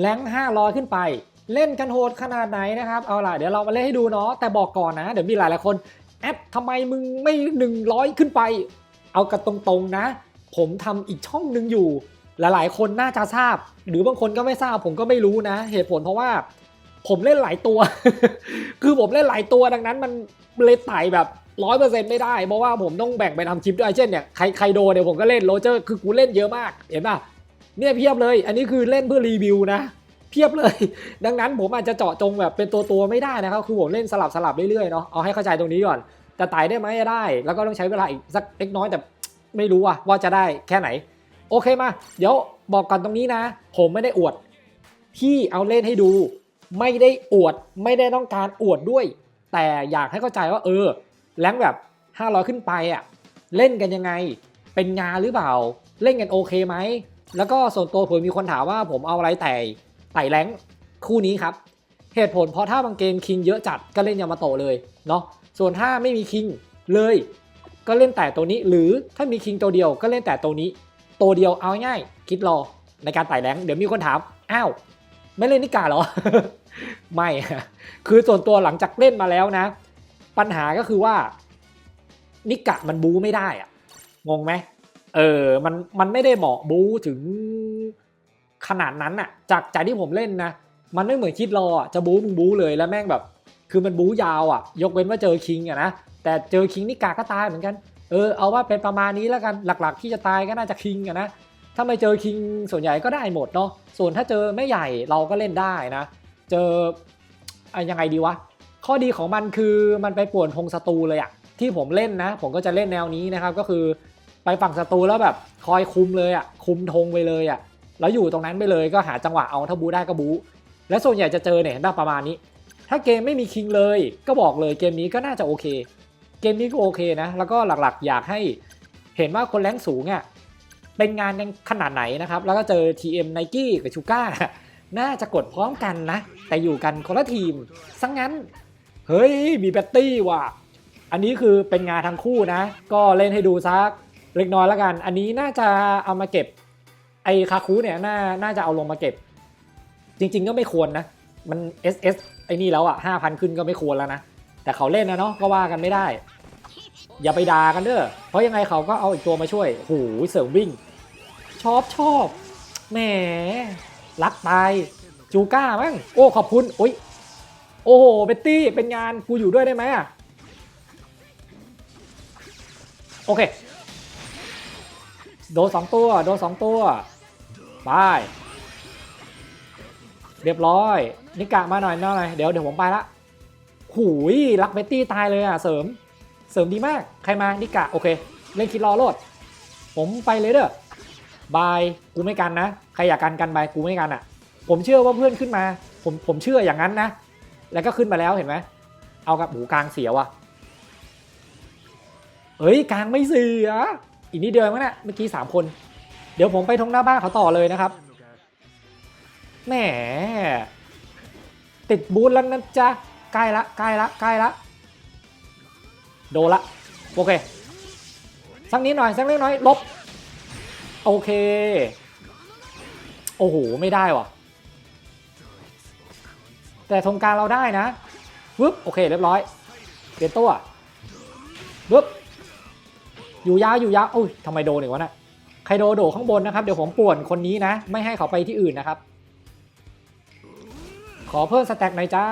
แรงห้าร้อยขึ้นไป เล่นกันโหดขนาดไหนนะครับ เอาล่ะ เดี๋ยวเรามาเล่นให้ดูเนาะ แต่บอกก่อนนะ เดี๋ยวมีหลายหลายคน แอดทำไมมึงไม่ 100 ขึ้นไป เอากันตรงๆนะ ผมทำอีกช่องหนึ่งอยู่ หลายๆ คนน่าจะทราบ หรือบางคนก็ไม่ทราบ ผมก็ไม่รู้นะ เหตุผลเพราะว่า ผมเล่นหลายตัว คือผมเล่นหลายตัวดังนั้นมันเลยไต่แบบร้อยเปอร์เซ็นต์ไม่ได้ เพราะว่าผมต้องแบ่งไปทำคลิปด้วยเช่นเนี่ยใครใครโดเนี่ยผมก็เล่นโรเจอร์คือกูเล่นเยอะมาก เห็นป่ะ เนี่ยเพียบเลย อันนี้คือเล่นเพื่อรีวิวนะเพียบเลย ดังนั้นผมอาจจะเจาะจงแบบเป็นตัวตัวๆไม่ได้นะครับ คือผมเล่นสลับสลับเรื่อยๆเนาะเอาให้เข้าใจตรงนี้ก่อน แต่ไต่ได้ไหมได้ แล้วก็ต้องใช้เวลาอีกสักเล็กน้อยแต่ไม่รู้อะว่าจะได้แค่ไหน โอเคมา เดี๋ยวบอกกันตรงนี้นะ ผมไม่ได้อวดพี่เอาเล่นให้ดู ไม่ได้อวดไม่ได้ต้องการอวดด้วย แต่อยากให้เข้าใจว่าเออแรงแบบ500ขึ้นไปอะเล่นกันยังไง เป็นงานหรือเปล่า เล่นกันโอเคไหม แล้วก็ส่วนตัวผมมีคนถามว่าผมเอาอะไรไต่ไต่แรงคู่นี้ครับ เหตุผลเพราะถ้าบางเกมคิงเยอะจัดก็เล่นยามาโตะเลยเนาะส่วนถ้าไม่มีคิงเลย ก็เล่นแต่ตัวนี้ หรือถ้ามีคิงตัวเดียวก็เล่นแต่ตัวนี้ ตัวเดียวเอาง่ายคิดรอในการไต่แรงเดี๋ยวมีคนถามอ้าวไม่เล่นนิกาหรอ ไม่ คือส่วนตัวหลังจากเล่นมาแล้วนะ ปัญหาก็คือว่า นิกะมันบูไม่ได้อะงงไหม เออมันมันไม่ได้เหมาะบูถึงขนาดนั้นอะจากจากที่ผมเล่นนะ มันไม่เหมือนคิดรออะจะบูมึงบูเลยแล้วแม่งแบบ คือมันบูยาวอะยกเว้นว่าเจอคิงอะนะแต่เจอคิงนิกาก็ตายเหมือนกันเออเอาว่าเป็นประมาณนี้แล้วกันหลักๆ ที่จะตายก็น่าจะคิงอะนะถ้าไม่เจอคิงส่วนใหญ่ก็ได้หมดเนาะส่วนถ้าเจอแม่ใหญ่เราก็เล่นได้นะ เจออะยังไงดีวะข้อดีของมันคือมันไปป่วนพงศัตรูเลยอะที่ผมเล่นนะ ผมก็จะเล่นแนวนี้นะครับก็คือ ไปฝั่งศัตรูแล้วแบบคอยคุมเลยอะคุมธงไปเลยอะแล้วอยู่ตรงนั้นไปเลยก็หาจังหวะเอาถ้าบูได้ก็บูและส่วนใหญ่จะเจอเนี่ยเห็นป่ะประมาณนี้ ถ้าเกมไม่มีคิงเลยก็บอกเลยเกมนี้ก็น่าจะโอเค เกมนี้ก็โอเคนะ แล้วก็หลักๆ อยากให้เห็นว่าคนแรงสูงอะ่ะเป็นงานยังขนาดไหนนะครับ แล้วก็เจอ TM Nike กับชูก้าน่าจะกดพร้อมกันนะ แต่อยู่กันคนละทีมซังงั้น เฮ้ย มีแบตตี้ว่ะ อันนี้คือเป็นงานทั้งคู่นะ ก็เล่นให้ดูซัก เล็กน้อยแล้วกัน อันนี้น่าจะเอามาเก็บ ไอคาคูเนี่ยน่าน่าจะเอาลงมาเก็บ จริง ๆ ก็ไม่ควรนะ มัน SS ไอ้นี่แล้วอะห้าพันขึ้นก็ไม่ควรแล้วนะ แต่เขาเล่นนะเนาะก็ว่ากันไม่ได้ อย่าไปด่ากันเด้อเพราะยังไงเขาก็เอาอีกตัวมาช่วยหูเสริมวิ่ง ชอบชอบแหมรักตายจูก้ามั้งโอ้ขอบคุณโอ้ยโอ้โหเบตตี้เป็นงานกูอยู่ด้วยได้ไหมอะโอเค โดนสองตัว โดนสองตัวไปเรียบร้อย นิกะมาหน่อยหน่อย เดี๋ยวเดี๋ยวผมไปละหูยรักเบตตี้ตายเลยอะ เสริม เสริมดีมาก ใครมา นิกะ โอเค เล่นคิดรอโลด ผมไปเลยเด้อบาย กูไม่กันนะ ใครอยากกันกันไป กูไม่กันอะ ผมเชื่อว่าเพื่อนขึ้นมา ผม ผมเชื่ออย่างนั้นนะ แล้วก็ขึ้นมาแล้วเห็นไหม เอากับหูกลางเสียว่ะเฮ้ย กลางไม่เสีย อีกนิดเดียวมั้งนะเมื่อกี้สามคน เดี๋ยวผมไปทงหน้าบ้านเขาต่อเลยนะครับแหมติดบูธแล้วนะจ๊ะใกล้ละใกล้ละใกล้ละโดนละโอเคสักนิดหน่อยสักนิดหน่อยลบโอเค โอ้โห ไม่ได้ว่ะ แต่ธงกางเราได้นะวึบโอเค เรียบร้อยเปลี่ยนตัววึบ อยู่ยาวอยู่ยาวอุ้ยทำไมโดนอีกวะน่ะใครโดโดข้างบนนะครับ เดี๋ยวผมป่วนคนนี้นะ ไม่ให้เขาไปที่อื่นนะครับ ขอเพิ่มสแต็กหน่อยจ้า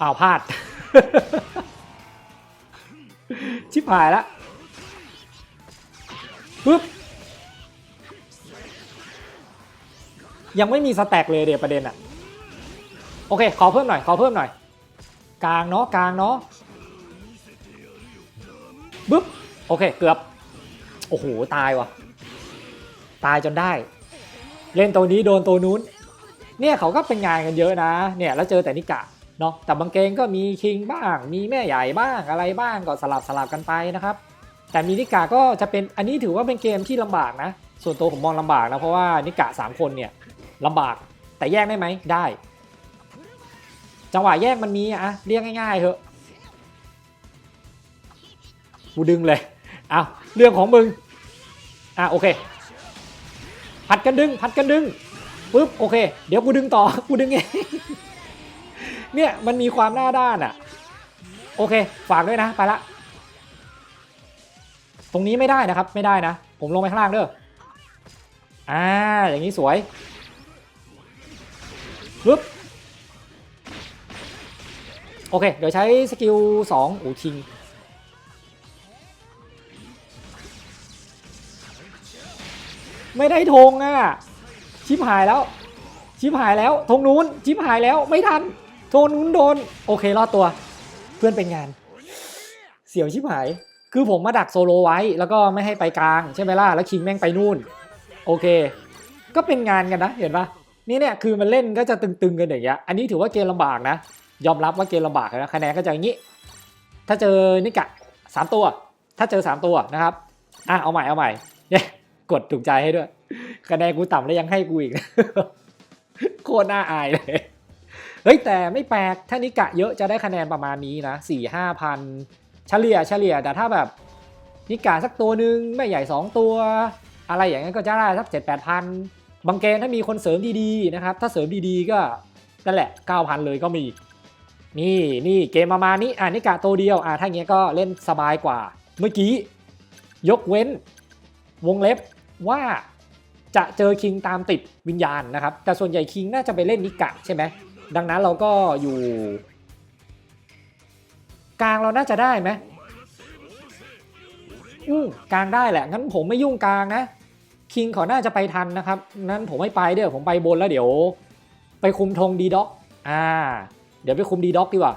อ้าวพลาด ชิบหายละปึ๊บยังไม่มีสแต็กเลยเดี๋ยวประเด็นอะโอเค ขอเพิ่มหน่อย ขอเพิ่มหน่อย กลางเนาะกลางเนาะ ปึ๊บโอเคเกือบ โอ้โห ตายว่ะ ตายจนได้ เล่นตัวนี้โดนตัวนู้น เนี่ยเขาก็เป็นงานกันเยอะนะ เนี่ยแล้วเจอแต่นิกะเนาะแต่บางเกงก็มีคิงบ้าง มีแม่ใหญ่บ้างอะไรบ้างก็สลับสลับกันไปนะครับ แต่มีนิกาก็จะเป็นอันนี้ถือว่าเป็นเกมที่ลำบากนะ ส่วนตัวผมมองลำบากนะเพราะว่านิกะสามคนเนี่ยลำบากแต่แยกได้ไหมได้ จังหวะแยกมันมีอะเรียกง่ายๆเถอะ กูดึงเลยเอาเรื่องของมึง อะโอเค ผัดกันดึง ผัดกันดึงปึ๊บโอเค เดี๋ยวกูดึงต่อ กูดึงเองเนี่ยมันมีความหน้าด้านอะโอเค ฝากด้วยนะ ไปละ ตรงนี้ไม่ได้นะครับ ไม่ได้นะ ผมลงไปข้างล่างเด้อ อ่า อย่างนี้สวยปึ๊บโอเค เดี๋ยวใช้สกิล2อูชิง ไม่ได้ธงอะชิบหายแล้ว ชิบหายแล้วธงนู้นชิบหายแล้วไม่ทันธงนู้นโดน โอเครอดตัว เพื่อนเป็นงาน เสียวชิบหาย คือผมมาดักโซโลไว้ แล้วก็ไม่ให้ไปกลางใช่ไหมล่ะแล้วคิงแม่งไปนู่น โอเค ก็เป็นงานกันนะเห็นปะนี่เนี่ยคือมันเล่นก็จะตึงๆกันอย่างเงี้ยอันนี้ถือว่าเกมลำบากนะ ยอมรับว่าเกมลำบากนะคะแนนก็จะอย่างนี้ ถ้าเจอนิกะสามตัว ถ้าเจอสามตัวนะครับอะเอาใหม่เอาใหม่เนี่ย กดถูกใจให้ด้วยคะแนนกูต่ำแล้วยังให้กูอีก โคตรน่าอายเลย เฮ้ยแต่ไม่แปลก ถ้านิกะเยอะจะได้คะแนนประมาณนี้นะสี่ห้าพันเฉลี่ยเฉลี่ย แต่ถ้าแบบนิกะสักตัวหนึ่งไม่ใหญ่ 2 ตัว อะไรอย่างนั้นก็จะได้สักเจ็ดแปดพันบางเกมถ้ามีคนเสริมดีๆนะครับ ถ้าเสริมดีๆก็นั่นแหละ 9,000 เลยก็มี นี่นี่เกมประมาณนี้อ่านิกะตัวเดียวอ่าถ้าอย่างเงี้ยก็เล่นสบายกว่า เมื่อกี้ ยกเว้น วงเล็บ ว่าจะเจอคิงตามติดวิญญาณนะครับ แต่ส่วนใหญ่คิงน่าจะไปเล่นนิกะใช่ไหมดังนั้นเราก็อยู่ กลางเราน่าจะได้ไหมอืมกลางได้แหละ งั้นผมไม่ยุ่งกลางนะ คิงเขาน่าจะไปทันนะครับ นั้นผมไม่ไปเด้อผมไปบนแล้วเดี๋ยว ไปคุมธงดีด็อกอ่า เดี๋ยวไปคุมดีด็อกดีกว่า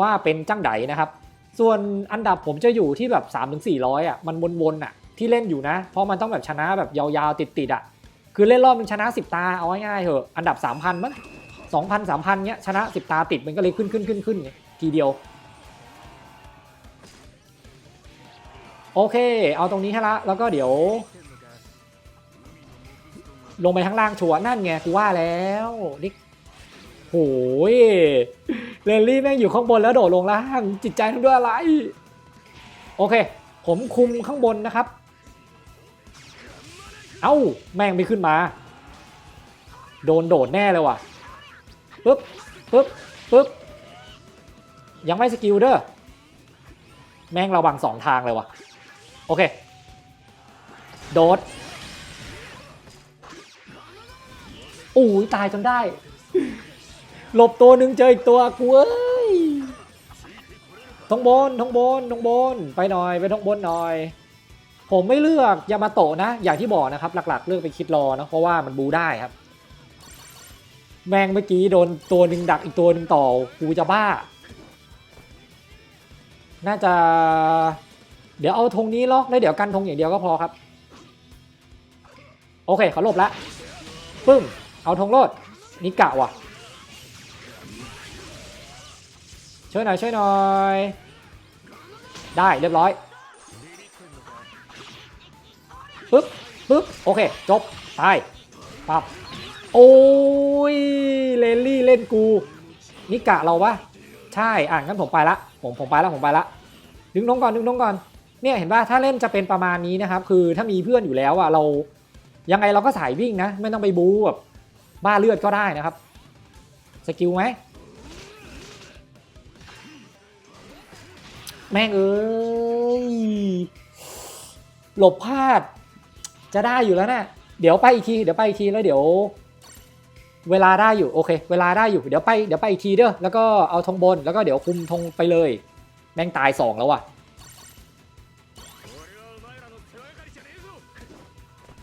ว่าเป็นจังไดนะครับ ส่วนอันดับผมจะอยู่ที่แบบ 3 4 0 0อะ มันวนๆอะ ที่เล่นอยู่นะ เพราะมันต้องแบบชนะแบบยาวๆติดๆอะคือเล่นรอบมันชนะ 10 ตาเอาง่ายๆเถอะอันดับ 3,000มั้ง2,000 3,000เงี้ยชนะ 10 ตาติดมันก็เลยขึ้นขึ้นขึ้นขึ้นทีเดียว โอเค เอาตรงนี้ให้ละแล้วก็เดี๋ยว ลงไปข้างล่างชัวร์นั่นไงกูว่าแล้วนี่โหยเรนลี่แม่งอยู่ข้างบนแล้วโดดลงล่างจิตใจทำด้วยอะไร โอเค ผมคุมข้างบนนะครับ เอ้า แม่งไม่ขึ้นมา โดนโดดแน่เลยว่ะปึ๊บปึ๊บปึ๊บยังไม่สกิลเด้อแม่งราบังสองทางเลยว่ะ โอเค โดดอู้ยตายจนได้ หลบตัวหนึ่งเจออีกตัวกูเอ้ยทงบนทงบนทงบน ไปหน่อย ไปทงบนหน่อย ผมไม่เลือกยามาโตะนะ อย่างที่บอกนะครับ หลักๆ เลือกไปคิดรอนะเพราะว่ามันบูได้ครับ แมงเมื่อกี้โดนตัวหนึ่งดักอีกตัวหนึ่งต่อกูจะบ้า น่าจะ เดี๋ยวเอาธงนี้ล็อกแล้วเดี๋ยวกันธงอย่างเดียวก็พอครับ โอเคเขาหลบแล้วปึ้มเอาธงโลดนี่กะว่ะช่วยหน่อยช่วยหน่อย ได้เรียบร้อย ปึ๊บปึ๊บโอเค จบ ตายปับโอ้ยเลนลี่เล่นกูนี่กะเราปะใช่อะงั้นผมไปละผมผมไปละผมไปละดึงน้องก่อนดึงน้องก่อนเนี่ยเห็นป่ะถ้าเล่นจะเป็นประมาณนี้นะครับ คือถ้ามีเพื่อนอยู่แล้วอะเรายังไงเราก็สายวิ่งนะ ไม่ต้องไปบู๊แบบบ้าเลือดก็ได้นะครับสกิลไหมแม่งเอ้ยหลบพลาด จะได้อยู่แล้วนะเดี๋ยวไปอีกทีเดี๋ยวไปอีกทีแล้วเดี๋ยว เวลาได้อยู่โอเค เวลาได้อยู่เดี๋ยวไปเดี๋ยวไปอีกทีเด้อแล้วก็เอาธงบนแล้วก็เดี๋ยวคุมธงไปเลย แม่งตายสองแล้วว่ะ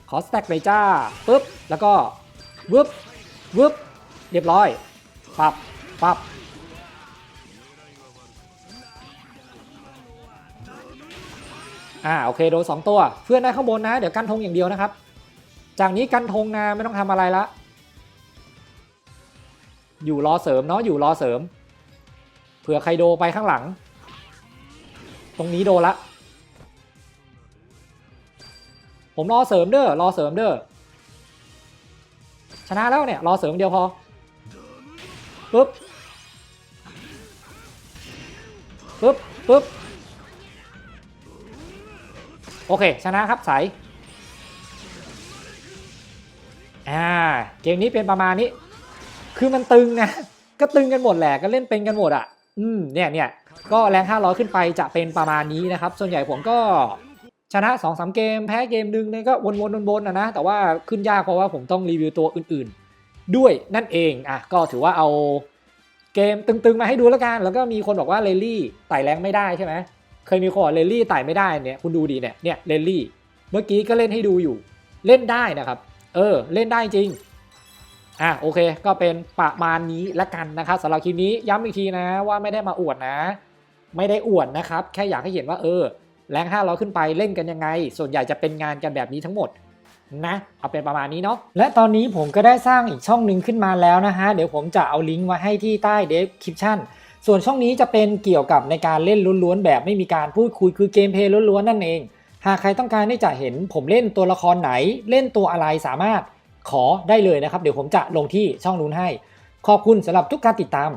ขอสแต็กเลยจ้าปุ๊บแล้วก็วึบวึบเรียบร้อยปับปับ อ่าโอเคโดนสองตัว เพื่อนได้ข้างบนนะ เดี๋ยวกันธงอย่างเดียวนะครับ จากนี้กันธงนะไม่ต้องทำอะไรละ อยู่รอเสริมเนาะอยู่รอเสริม เผื่อใครโดไปข้างหลัง ตรงนี้โดนละ ผมรอเสริมเด้อรอเสริมเด้อชนะแล้วเนี่ยรอเสริมเดียวพอปึ๊บปึ๊บปึ๊บ โอเค ชนะครับใสอ่าเกมนี้เป็นประมาณนี้ คือมันตึงนะ ก็ตึงกันหมดแหละก็เล่นเป็นกันหมดอะ อืมเนี่ยเนี่ยก็แรง500 ขึ้นไปจะเป็นประมาณนี้นะครับ ส่วนใหญ่ผมก็ชนะ2-3เกม แพ้เกมหนึงเนี่ยก็วนๆวนๆนะนะ แต่ว่าขึ้นยากเพราะว่าผมต้องรีวิวตัวอื่นๆ ด้วยนั่นเองอะก็ถือว่าเอาเกมตึงๆมาให้ดูแล้วกัน แล้วก็มีคนบอกว่าเลลี่ไต่แรงไม่ได้ใช่ไหม เคยมีคนบอกเลลี่ไต่ไม่ได้เนี่ยคุณดูดีเนี่ยเนี่ยเลลี่ เมื่อกี้ก็เล่นให้ดูอยู่ เล่นได้นะครับ เออ เล่นได้จริงอะโอเค ก็เป็นประมาณนี้ละกันนะครับสำหรับคลิปนี้ย้ำอีกทีนะว่าไม่ได้มาอวดนะ ไม่ได้อวดนะครับ แค่อยากให้เห็นว่าเออแรง500 ขึ้นไปเล่นกันยังไง ส่วนใหญ่จะเป็นงานกันแบบนี้ทั้งหมดนะเอาเป็นประมาณนี้เนาะและตอนนี้ผมก็ได้สร้างอีกช่องหนึ่งขึ้นมาแล้วนะฮะ เดี๋ยวผมจะเอาลิงก์ไว้ให้ที่ใต้เดสคริปชั่น ส่วนช่องนี้จะเป็นเกี่ยวกับในการเล่นล้วนๆแบบไม่มีการพูดคุยคือเกมเพลย์ล้วนๆนั่นเอง หากใครต้องการที่จะเห็นผมเล่นตัวละครไหน เล่นตัวอะไรสามารถขอได้เลยนะครับ เดี๋ยวผมจะลงที่ช่องนู้นให้ ขอบคุณสำหรับทุกการติดตาม